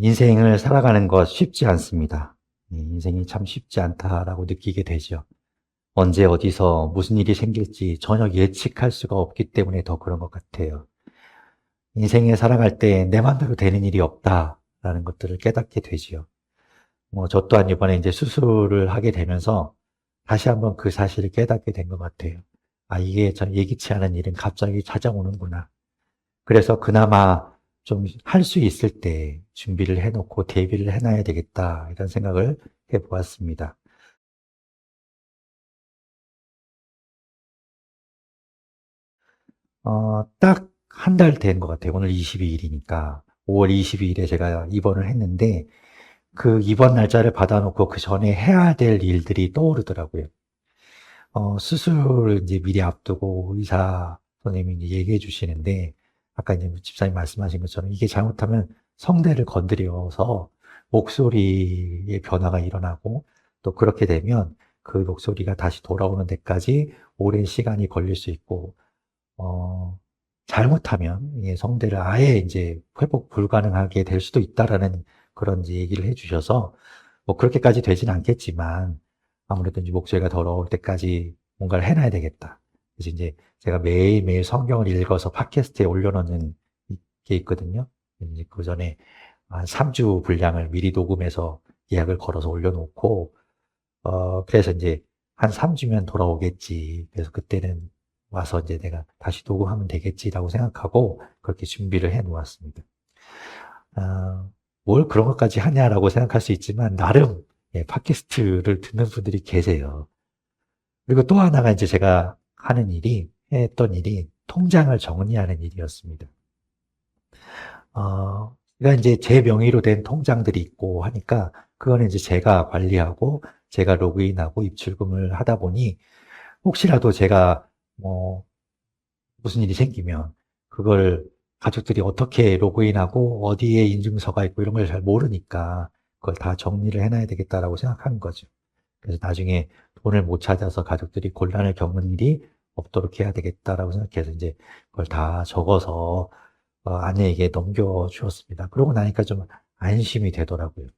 인생을 살아가는 것 쉽지 않습니다. 예, 인생이 참 쉽지 않다라고 느끼게 되죠. 언제 어디서 무슨 일이 생길지 전혀 예측할 수가 없기 때문에 더 그런 것 같아요. 인생에 살아갈 때 내 마음대로 되는 일이 없다라는 것들을 깨닫게 되지요. 뭐, 저 또한 이번에 이제 수술을 하게 되면서 다시 한번 그 사실을 깨닫게 된 것 같아요. 아, 이게 전 예기치 않은 일은 갑자기 찾아오는구나. 그래서 그나마 좀 할 수 있을 때 준비를 해놓고 대비를 해놔야 되겠다. 이런 생각을 해보았습니다. 어, 딱 한 달 된 것 같아요. 오늘 22일이니까. 5월 22일에 제가 입원을 했는데, 그 입원 날짜를 받아놓고 그 전에 해야 될 일들이 떠오르더라고요. 어, 수술을 이제 미리 앞두고 의사 선생님이 얘기해 주시는데, 아까 이제 집사님 말씀하신 것처럼 이게 잘못하면 성대를 건드려서 목소리의 변화가 일어나고 또 그렇게 되면 그 목소리가 다시 돌아오는 데까지 오랜 시간이 걸릴 수 있고, 어, 잘못하면 이 성대를 아예 이제 회복 불가능하게 될 수도 있다라는 그런 얘기를 해주셔서 뭐 그렇게까지 되진 않겠지만 아무래도 이제 목소리가 더러울 때까지 뭔가를 해놔야 되겠다. 그래서 이제 제가 매일매일 성경을 읽어서 팟캐스트에 올려놓는 게 있거든요. 이제 그 전에 한 3주 분량을 미리 녹음해서 예약을 걸어서 올려놓고, 어, 그래서 이제 한 3주면 돌아오겠지. 그래서 그때는 와서 이제 내가 다시 녹음하면 되겠지라고 생각하고 그렇게 준비를 해 놓았습니다. 아, 뭘 그런 것까지 하냐라고 생각할 수 있지만, 나름, 예, 팟캐스트를 듣는 분들이 계세요. 그리고 또 하나가 이제 제가 하는 일이, 했던 일이 통장을 정리하는 일이었습니다. 어, 그러니까 이제 제 명의로 된 통장들이 있고 하니까, 그거는 이제 제가 관리하고, 제가 로그인하고 입출금을 하다 보니, 혹시라도 제가 뭐, 무슨 일이 생기면, 그걸 가족들이 어떻게 로그인하고, 어디에 인증서가 있고, 이런 걸 잘 모르니까, 그걸 다 정리를 해놔야 되겠다라고 생각한 거죠. 그래서 나중에 돈을 못 찾아서 가족들이 곤란을 겪는 일이 없도록 해야 되겠다라고 생각해서 이제 그걸 다 적어서 어, 아내에게 넘겨주었습니다. 그러고 나니까 좀 안심이 되더라고요.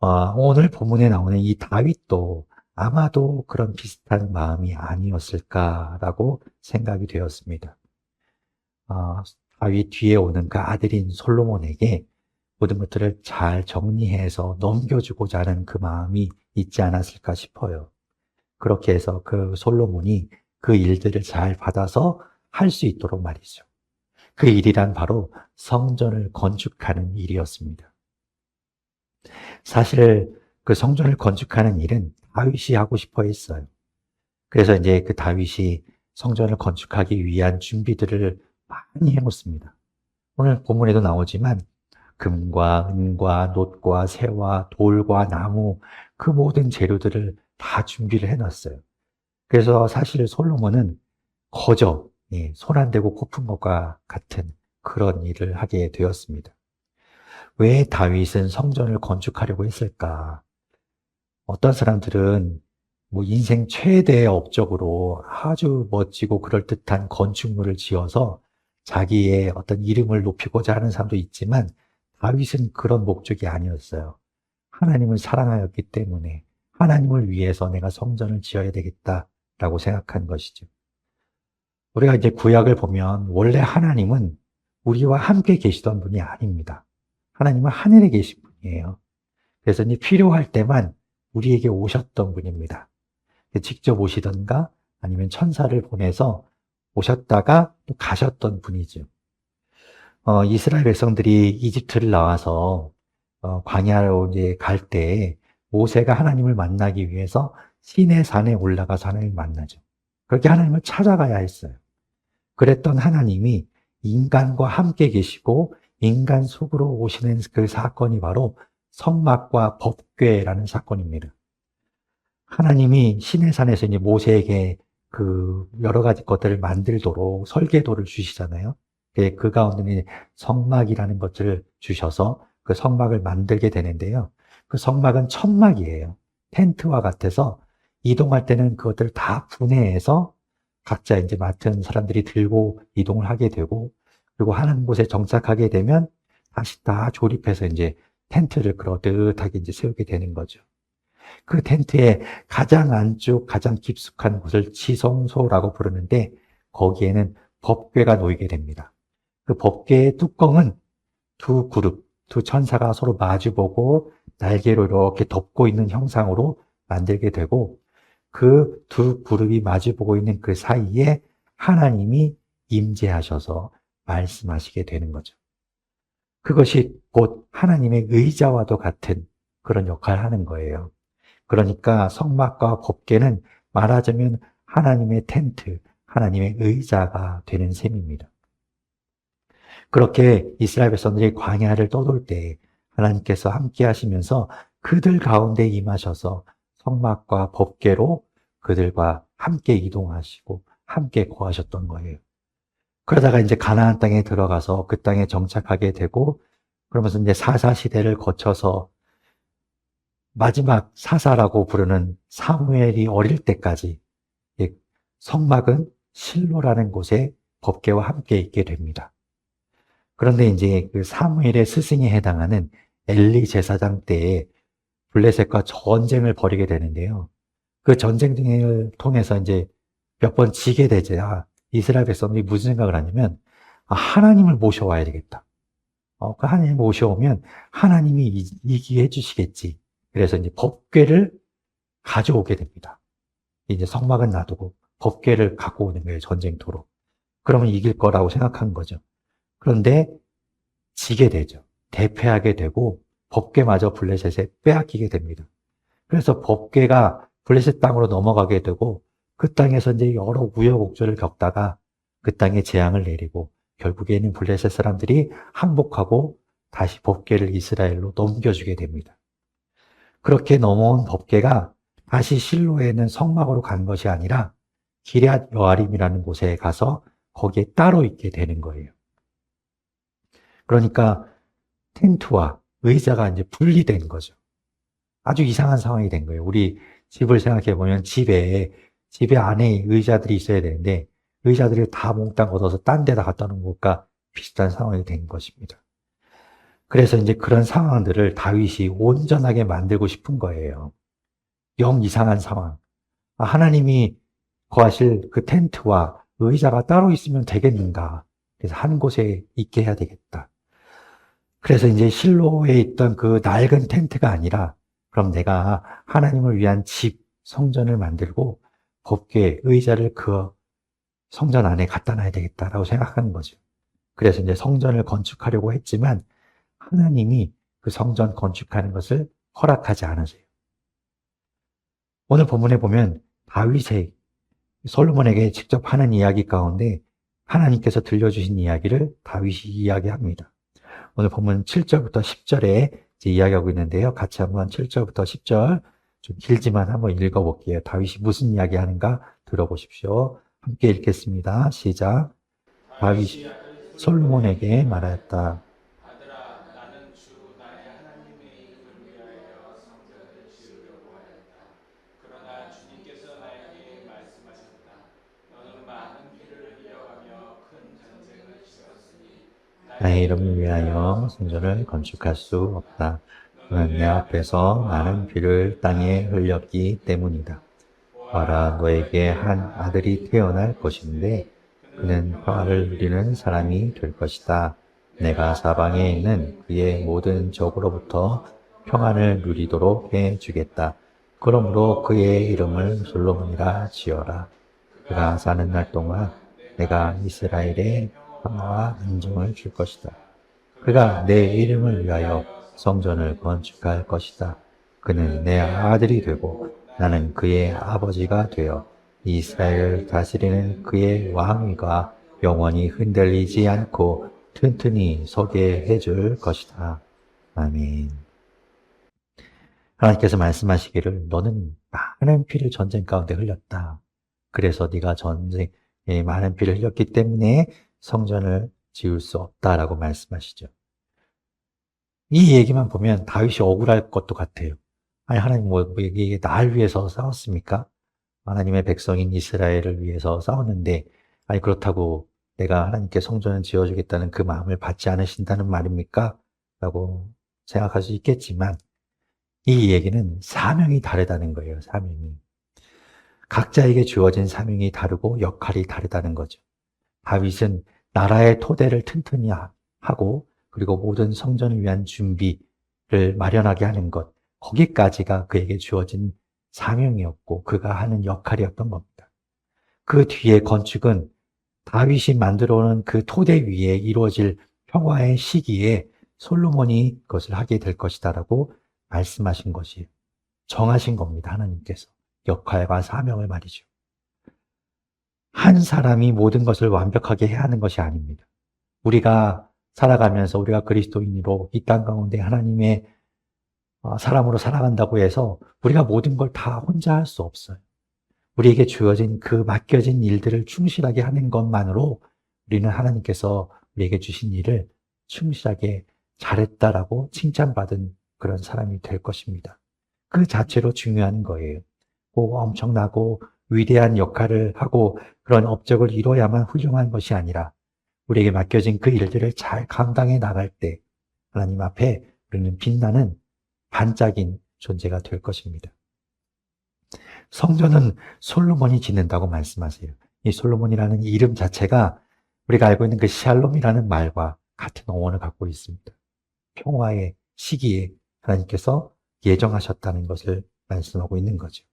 어, 오늘 본문에 나오는 이 다윗도 아마도 그런 비슷한 마음이 아니었을까라고 생각이 되었습니다. 어, 다윗 뒤에 오는 그 아들인 솔로몬에게 모든 것들을 잘 정리해서 넘겨주고자 하는 그 마음이 있지 않았을까 싶어요. 그렇게 해서 그 솔로몬이 그 일들을 잘 받아서 할 수 있도록 말이죠. 그 일이란 바로 성전을 건축하는 일이었습니다. 사실 그 성전을 건축하는 일은 다윗이 하고 싶어 했어요. 그래서 이제 그 다윗이 성전을 건축하기 위한 준비들을 많이 해놓습니다. 오늘 본문에도 나오지만 금과 은과 놋과 새와 돌과 나무 그 모든 재료들을 다 준비를 해놨어요. 그래서 사실 솔로몬은 거저 예, 손안 대고 코푼 것과 같은 그런 일을 하게 되었습니다. 왜 다윗은 성전을 건축하려고 했을까? 어떤 사람들은 뭐 인생 최대의 업적으로 아주 멋지고 그럴듯한 건축물을 지어서 자기의 어떤 이름을 높이고자 하는 사람도 있지만 다윗은 그런 목적이 아니었어요. 하나님을 사랑하였기 때문에 하나님을 위해서 내가 성전을 지어야 되겠다 라고 생각한 것이죠. 우리가 이제 구약을 보면 원래 하나님은 우리와 함께 계시던 분이 아닙니다. 하나님은 하늘에 계신 분이에요. 그래서 이제 필요할 때만 우리에게 오셨던 분입니다. 직접 오시던가 아니면 천사를 보내서 오셨다가 또 가셨던 분이죠. 어, 이스라엘 백성들이 이집트를 나와서 어, 광야로 이제 갈 때 모세가 하나님을 만나기 위해서 시내 산에 올라가서 하나님을 만나죠. 그렇게 하나님을 찾아가야 했어요. 그랬던 하나님이 인간과 함께 계시고 인간 속으로 오시는 그 사건이 바로 성막과 법궤라는 사건입니다. 하나님이 시내 산에서 이제 모세에게 그 여러 가지 것들을 만들도록 설계도를 주시잖아요. 그 가운데 성막이라는 것을 주셔서 그 성막을 만들게 되는데요. 그 성막은 천막이에요. 텐트와 같아서 이동할 때는 그것들 다 분해해서 각자 이제 맡은 사람들이 들고 이동을 하게 되고 그리고 하는 곳에 정착하게 되면 다시 다 조립해서 이제 텐트를 그러듯하게 이제 세우게 되는 거죠. 그 텐트의 가장 안쪽, 가장 깊숙한 곳을 지성소라고 부르는데 거기에는 법궤가 놓이게 됩니다. 그 법궤의 뚜껑은 두 그룹, 두 천사가 서로 마주보고 날개로 이렇게 덮고 있는 형상으로 만들게 되고 그 두 그룹이 마주보고 있는 그 사이에 하나님이 임재하셔서 말씀하시게 되는 거죠. 그것이 곧 하나님의 의자와도 같은 그런 역할을 하는 거예요. 그러니까 성막과 법계는 말하자면 하나님의 텐트, 하나님의 의자가 되는 셈입니다. 그렇게 이스라엘 백성들이 광야를 떠돌 때 하나님께서 함께 하시면서 그들 가운데 임하셔서 성막과 법계로 그들과 함께 이동하시고 함께 거하셨던 거예요. 그러다가 이제 가나안 땅에 들어가서 그 땅에 정착하게 되고 그러면서 이제 사사 시대를 거쳐서 마지막 사사라고 부르는 사무엘이 어릴 때까지 성막은 실로라는 곳에 법계와 함께 있게 됩니다. 그런데 이제 그 사무엘의 스승에 해당하는 엘리 제사장 때에 블레셋과 전쟁을 벌이게 되는데요. 그 전쟁 등을 통해서 이제 몇 번 지게 되자 이스라엘 백성들이 무슨 생각을 하냐면 아, 하나님을 모셔와야 되겠다. 어, 그 하나님을 모셔오면 하나님이 이기게 해주시겠지. 그래서 이제 법궤를 가져오게 됩니다. 이제 성막은 놔두고 법궤를 갖고 오는 거예요, 전쟁터로. 그러면 이길 거라고 생각한 거죠. 그런데 지게 되죠. 대패하게 되고 법궤마저 블레셋에 빼앗기게 됩니다. 그래서 법궤가 블레셋 땅으로 넘어가게 되고 그 땅에서 이제 여러 우여곡절을 겪다가 그 땅에 재앙을 내리고 결국에는 블레셋 사람들이 항복하고 다시 법궤를 이스라엘로 넘겨주게 됩니다. 그렇게 넘어온 법궤가 다시 실로에 는 성막으로 간 것이 아니라 기럇 여아림이라는 곳에 가서 거기에 따로 있게 되는 거예요. 그러니까 텐트와 의자가 이제 분리된 거죠. 아주 이상한 상황이 된 거예요. 우리 집을 생각해 보면 집에 집에 안에 의자들이 있어야 되는데 의자들을 다 몽땅 걷어서 딴 데다 갖다 놓은 것과 비슷한 상황이 된 것입니다. 그래서 이제 그런 상황들을 다윗이 온전하게 만들고 싶은 거예요. 영 이상한 상황. 아, 하나님이 거하실 그 텐트와 의자가 따로 있으면 되겠는가. 그래서 한 곳에 있게 해야 되겠다. 그래서 이제 실로에 있던 그 낡은 텐트가 아니라 그럼 내가 하나님을 위한 집, 성전을 만들고 법궤, 의자를 그 성전 안에 갖다 놔야 되겠다라고 생각하는 거죠. 그래서 이제 성전을 건축하려고 했지만 하나님이 그 성전 건축하는 것을 허락하지 않으세요. 오늘 본문에 보면 다윗의 솔로몬에게 직접 하는 이야기 가운데 하나님께서 들려주신 이야기를 다윗이 이야기합니다. 오늘 본문 7절부터 10절에 이야기하고 있는데요. 같이 한번 7절부터 10절 좀 길지만 한번 읽어볼게요. 다윗이 무슨 이야기 하는가 들어보십시오. 함께 읽겠습니다. 시작. 다윗이 솔로몬에게 말하였다. 아들아 나는 주 나의 하나님의 이름을 위하여 성전을 지으려고 하였다. 그러나 주님께서 나에게 말씀하셨다. 너는 많은 피를 흘려가며 큰 전쟁을 치렀으니 나의 이름을 위하여 성전을 건축할 수 없다. 그는 내 앞에서 많은 피를 땅에 흘렸기 때문이다. 봐라 너에게 한 아들이 태어날 것인데 그는 평화를 누리는 사람이 될 것이다. 내가 사방에 있는 그의 모든 적으로부터 평안을 누리도록 해주겠다. 그러므로 그의 이름을 솔로몬이라 지어라. 그가 사는 날 동안 내가 이스라엘에 평화와 안정을 줄 것이다. 그가 내 이름을 위하여 성전을 건축할 것이다. 그는 내 아들이 되고 나는 그의 아버지가 되어 이스라엘을 다스리는 그의 왕위가 영원히 흔들리지 않고 튼튼히 서게 해줄 것이다. 아멘. 하나님께서 말씀하시기를 너는 많은 피를 전쟁 가운데 흘렸다. 그래서 네가 전쟁에 많은 피를 흘렸기 때문에 성전을 지을 수 없다라고 말씀하시죠. 이 얘기만 보면 다윗이 억울할 것도 같아요. 아니 하나님 뭐, 뭐 이게 날 위해서 싸웠습니까? 하나님의 백성인 이스라엘을 위해서 싸웠는데 아니 그렇다고 내가 하나님께 성전을 지어주겠다는 그 마음을 받지 않으신다는 말입니까? 라고 생각할 수 있겠지만 이 얘기는 사명이 다르다는 거예요. 사명이. 각자에게 주어진 사명이 다르고 역할이 다르다는 거죠. 다윗은 나라의 토대를 튼튼히 하- 하고 그리고 모든 성전을 위한 준비를 마련하게 하는 것 거기까지가 그에게 주어진 사명이었고 그가 하는 역할이었던 겁니다. 그 뒤에 건축은 다윗이 만들어 놓은 그 토대 위에 이루어질 평화의 시기에 솔로몬이 그것을 하게 될 것이다라고 말씀하신 것이 정하신 겁니다. 하나님께서 역할과 사명을 말이죠. 한 사람이 모든 것을 완벽하게 해야 하는 것이 아닙니다. 우리가 살아가면서 우리가 그리스도인으로 이 땅 가운데 하나님의 어, 사람으로 살아간다고 해서 우리가 모든 걸 다 혼자 할 수 없어요. 우리에게 주어진 그 맡겨진 일들을 충실하게 하는 것만으로 우리는 하나님께서 우리에게 주신 일을 충실하게 잘했다라고 칭찬받은 그런 사람이 될 것입니다. 그 자체로 중요한 거예요. 꼭 엄청나고 위대한 역할을 하고 그런 업적을 이뤄야만 훌륭한 것이 아니라 우리에게 맡겨진 그 일들을 잘 감당해 나갈 때 하나님 앞에 우리는 빛나는 반짝인 존재가 될 것입니다. 성전은 솔로몬이 짓는다고 말씀하세요. 이 솔로몬이라는 이름 자체가 우리가 알고 있는 그 샬롬이라는 말과 같은 어원을 갖고 있습니다. 평화의 시기에 하나님께서 예정하셨다는 것을 말씀하고 있는 거죠.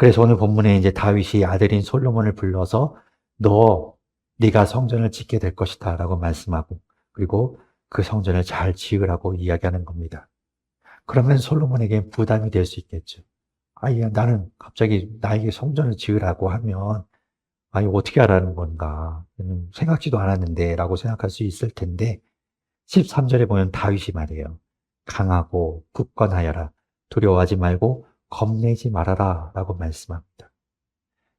그래서 오늘 본문에 이제 다윗이 아들인 솔로몬을 불러서 너 네가 성전을 짓게 될 것이다라고 말씀하고 그리고 그 성전을 잘 지으라고 이야기하는 겁니다. 그러면 솔로몬에게 부담이 될 수 있겠죠. 아야 나는 갑자기 나에게 성전을 지으라고 하면 아니 어떻게 하라는 건가 음, 생각지도 않았는데 라고 생각할 수 있을 텐데 13절에 보면 다윗이 말해요. 강하고 굳건하여라. 두려워하지 말고 겁내지 말아라. 라고 말씀합니다.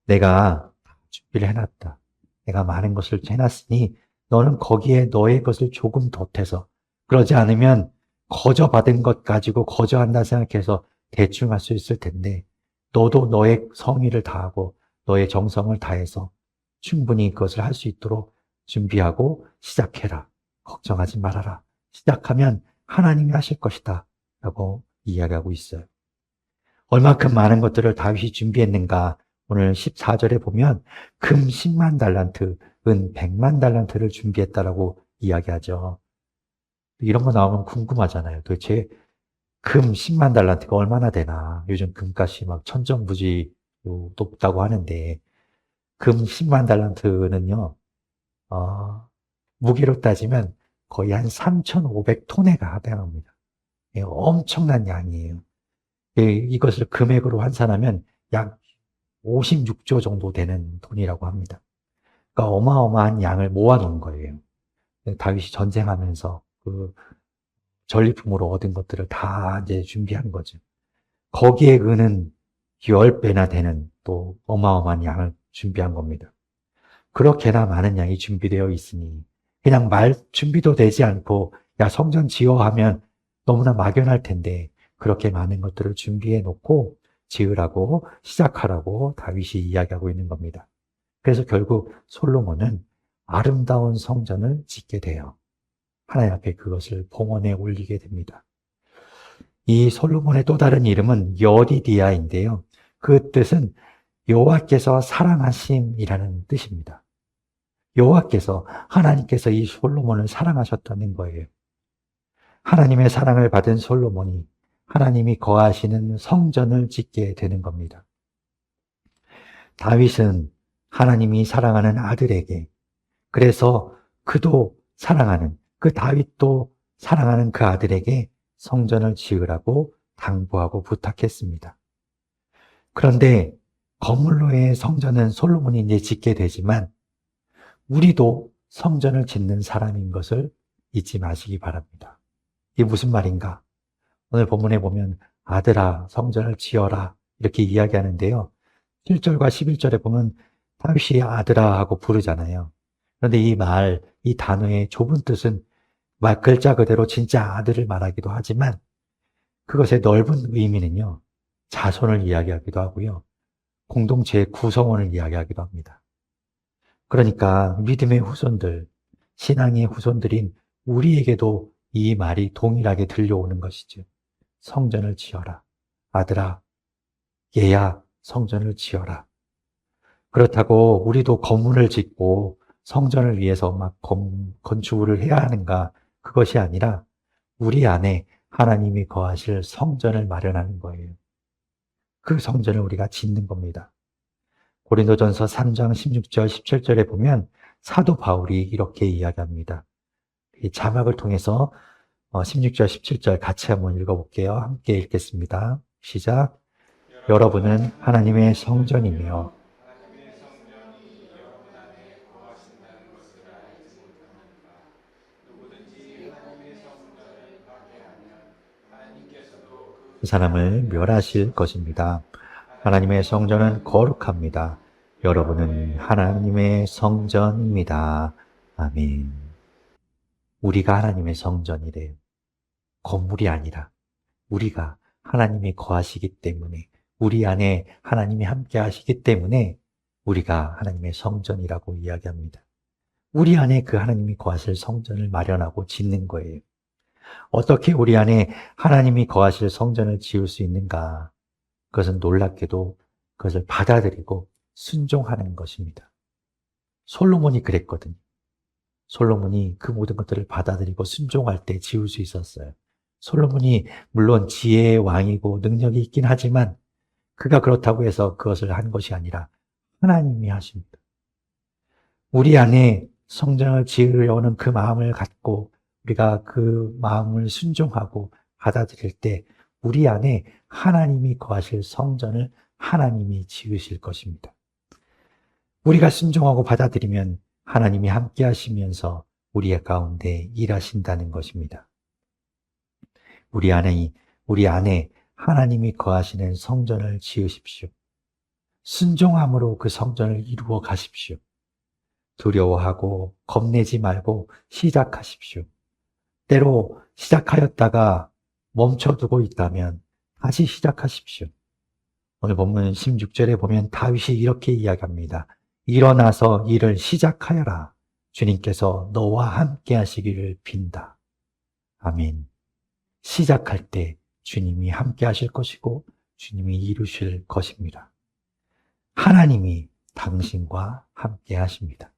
내가 준비를 해놨다. 내가 많은 것을 해놨으니 너는 거기에 너의 것을 조금 덧해서 그러지 않으면 거저 받은 것 가지고 거저 한다 생각해서 대충 할 수 있을 텐데 너도 너의 성의를 다하고 너의 정성을 다해서 충분히 그것을 할 수 있도록 준비하고 시작해라. 걱정하지 말아라. 시작하면 하나님이 하실 것이다. 라고 이야기하고 있어요. 얼마큼 많은 것들을 다윗이 준비했는가 오늘 14절에 보면 금 10만 달란트, 은 100만 달란트를 준비했다라고 이야기하죠. 이런 거 나오면 궁금하잖아요. 도대체 금 10만 달란트가 얼마나 되나. 요즘 금값이 막 천정부지 높다고 하는데 금 10만 달란트는요. 어, 무게로 따지면 거의 한 3,500톤에 해당합니다. 예, 엄청난 양이에요. 예, 이것을 금액으로 환산하면 약 56조 정도 되는 돈이라고 합니다. 그러니까 어마어마한 양을 모아놓은 거예요. 다윗이 전쟁하면서 그 전리품으로 얻은 것들을 다 이제 준비한 거죠. 거기에 은은 10배나 되는 또 어마어마한 양을 준비한 겁니다. 그렇게나 많은 양이 준비되어 있으니 그냥 말 준비도 되지 않고 야 성전 지어 하면 너무나 막연할 텐데 그렇게 많은 것들을 준비해 놓고 지으라고 시작하라고 다윗이 이야기하고 있는 겁니다. 그래서 결국 솔로몬은 아름다운 성전을 짓게 돼요. 하나님 앞에 그것을 봉헌에 올리게 됩니다. 이 솔로몬의 또 다른 이름은 여디디아인데요. 그 뜻은 여호와께서 사랑하심이라는 뜻입니다. 여호와께서 하나님께서 이 솔로몬을 사랑하셨다는 거예요. 하나님의 사랑을 받은 솔로몬이 하나님이 거하시는 성전을 짓게 되는 겁니다. 다윗은 하나님이 사랑하는 아들에게 그래서 그도 사랑하는 그 다윗도 사랑하는 그 아들에게 성전을 지으라고 당부하고 부탁했습니다. 그런데 건물로의 성전은 솔로몬이 이제 짓게 되지만 우리도 성전을 짓는 사람인 것을 잊지 마시기 바랍니다. 이게 무슨 말인가? 오늘 본문에 보면 아들아 성전을 지어라 이렇게 이야기하는데요. 7절과 11절에 보면 다윗이 아들아 하고 부르잖아요. 그런데 이 말, 이 단어의 좁은 뜻은 말 글자 그대로 진짜 아들을 말하기도 하지만 그것의 넓은 의미는요. 자손을 이야기하기도 하고요. 공동체의 구성원을 이야기하기도 합니다. 그러니까 믿음의 후손들, 신앙의 후손들인 우리에게도 이 말이 동일하게 들려오는 것이죠. 성전을 지어라. 아들아, 얘야, 성전을 지어라. 그렇다고 우리도 건물을 짓고 성전을 위해서 막 건, 건축을 해야 하는가? 그것이 아니라 우리 안에 하나님이 거하실 성전을 마련하는 거예요. 그 성전을 우리가 짓는 겁니다. 고린도전서 3장 16절, 17절에 보면 사도 바울이 이렇게 이야기합니다. 이 자막을 통해서 16절, 17절 같이 한번 읽어볼게요. 함께 읽겠습니다. 시작. 여러분은 하나님의 성전이며 그 사람을 멸하실 것입니다. 하나님의 성전은 거룩합니다. 여러분은 하나님의 성전입니다. 아멘. 우리가 하나님의 성전이래요. 건물이 아니라 우리가 하나님이 거하시기 때문에 우리 안에 하나님이 함께 하시기 때문에 우리가 하나님의 성전이라고 이야기합니다. 우리 안에 그 하나님이 거하실 성전을 마련하고 짓는 거예요. 어떻게 우리 안에 하나님이 거하실 성전을 지을 수 있는가? 그것은 놀랍게도 그것을 받아들이고 순종하는 것입니다. 솔로몬이 그랬거든요. 솔로몬이 그 모든 것들을 받아들이고 순종할 때 지을 수 있었어요. 솔로몬이 물론 지혜의 왕이고 능력이 있긴 하지만 그가 그렇다고 해서 그것을 한 것이 아니라 하나님이 하십니다. 우리 안에 성전을 지으려는 그 마음을 갖고 우리가 그 마음을 순종하고 받아들일 때 우리 안에 하나님이 거하실 성전을 하나님이 지으실 것입니다. 우리가 순종하고 받아들이면 하나님이 함께 하시면서 우리의 가운데 일하신다는 것입니다. 우리 안에, 우리 안에 하나님이 거하시는 성전을 지으십시오. 순종함으로 그 성전을 이루어 가십시오. 두려워하고 겁내지 말고 시작하십시오. 때로 시작하였다가 멈춰두고 있다면 다시 시작하십시오. 오늘 본문 16절에 보면 다윗이 이렇게 이야기합니다. 일어나서 일을 시작하여라. 주님께서 너와 함께 하시기를 빈다. 아멘. 시작할 때 주님이 함께 하실 것이고 주님이 이루실 것입니다. 하나님이 당신과 함께 하십니다.